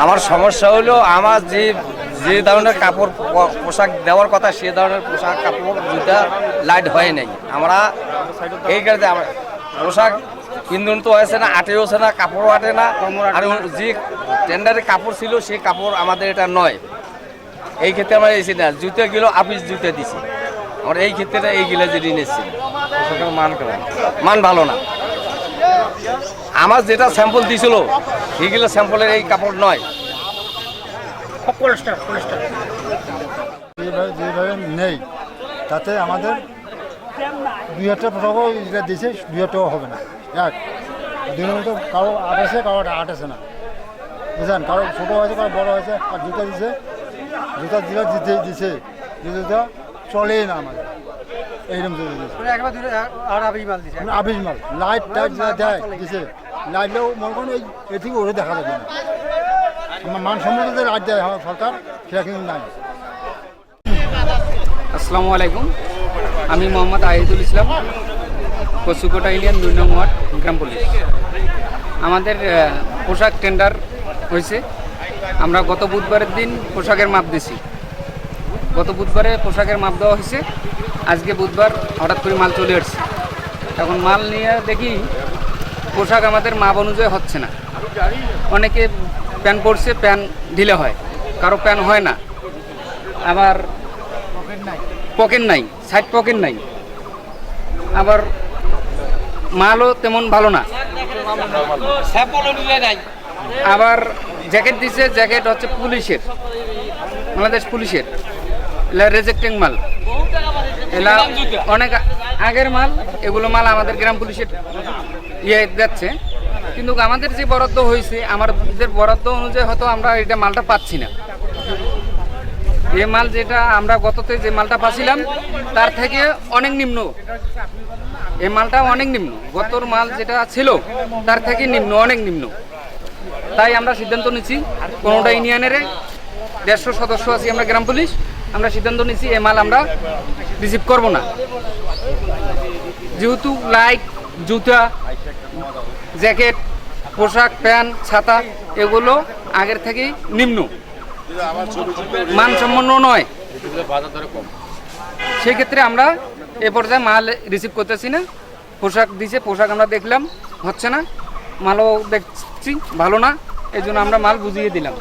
আমার সমস্যা হলো আমার যে যে ধরনের কাপড় পোশাক দেওয়ার কথা, সে ধরনের পোশাক, কাপড়, জুতা, লাইট হয় নাই। আমরা এই কারণে পোশাক ইন্ধন তো হয়েছে না, আটেও হচ্ছে না, কাপড়ও আটে না। আর যে টেন্ডারে কাপড় ছিল সেই কাপড় আমাদের এটা নয়। এই ক্ষেত্রে আমরা এসেছি না, জুতো গেলো, আপিস জুতো দিছি। আমরা এই ক্ষেত্রে এইগুলো যে ঋণ মান মান ভালো না। আমার যেটা স্যাম্পল দিছিল সেগুলো স্যাম্পলের এই কাপড় নয়। যেভাবে যেভাবে নেই তাতে আমাদের দুই হাজার টাকাও যেটা দিয়েছে দুই হাজার টাকা হবে না। এক দুই নম্বর তো কারও আঠাশে কারও আঠাশে না। বুঝলেন? কারও ছোটো হয়েছে কারও বড়ো হয়েছে আর জুতা দিছে জুতা দিলে দিতে দিছে। জুতা চলেই না আমাদের। এইরকম জুতা দিয়েছে। মাল লাইট টাইট দেয় দিছে। লাইটলেও মনে করেন এই এ থেকে ওরে দেখা যাবে না। আমার মানসম্মত যে লাইট দেয় সরকার, সেটা কিন্তু নাই। আসসালামু আলাইকুম। আমি মোহাম্মদ আহিদুল ইসলাম, কচুকোটা ইউনিয়ন দুই নং ওয়ার্ড, গ্রাম পুলিশ। আমাদের পোশাক টেন্ডার হয়েছে। আমরা গত বুধবারের দিন পোশাকের মাপ দিছি। গত বুধবারে পোশাকের মাপ দেওয়া হয়েছে। আজকে বুধবার হঠাৎ করে মাল চলে আসছে। এখন মাল নিয়ে দেখি পোশাক আমাদের মাপ অনুযায়ী হচ্ছে না। অনেকে প্যান পরছে প্যান ঢিলে হয়। কারও প্যান হয় না। আবার পকেট নাই, সাইড পকেট নাই। আবার মালও তেমন ভালো না। আবার জ্যাকেট দিছে, জ্যাকেট হচ্ছে পুলিশের, বাংলাদেশ পুলিশের। এলা রেজেক্টিং মাল। এলা অনেক আগের মাল এগুলো মাল আমাদের গ্রাম পুলিশের ইয়ে যাচ্ছে। কিন্তু আমাদের যে বরাদ্দ হয়েছে, আমাদের বরাদ্দ অনুযায়ী হয়তো আমরা এটা মালটা পাচ্ছি না। এ মাল যেটা আমরা গততে যে মালটা পাচ্ছিলাম, তার থেকে অনেক নিম্ন। এ মালটা অনেক নিম্ন। গতর মাল যেটা ছিল, তার থেকে নিম্ন, অনেক নিম্ন। তাই আমরা সিদ্ধান্ত নিচ্ছি, কোনোটা ইউনিয়নের, দেড়শো সদস্য আছি আমরা গ্রাম পুলিশ, আমরা সিদ্ধান্ত নিচ্ছি, এ মাল আমরা রিসিভ করব না। যেহেতু লাইট জুতা, জ্যাকেট, পোশাক, প্যান্ট, ছাতা, এগুলো আগের থেকেই নিম্ন। মানসম্পন্ন নয়। সেই ক্ষেত্রে আমরা এ পর্যায়ে মাল রিসিভ করতেছি না। পোশাক দিছে, পোশাক আমরা দেখলাম, হচ্ছে না। মালও দেখছি, ভালো না। এই আমরা মাল বুঝিয়ে দিলাম।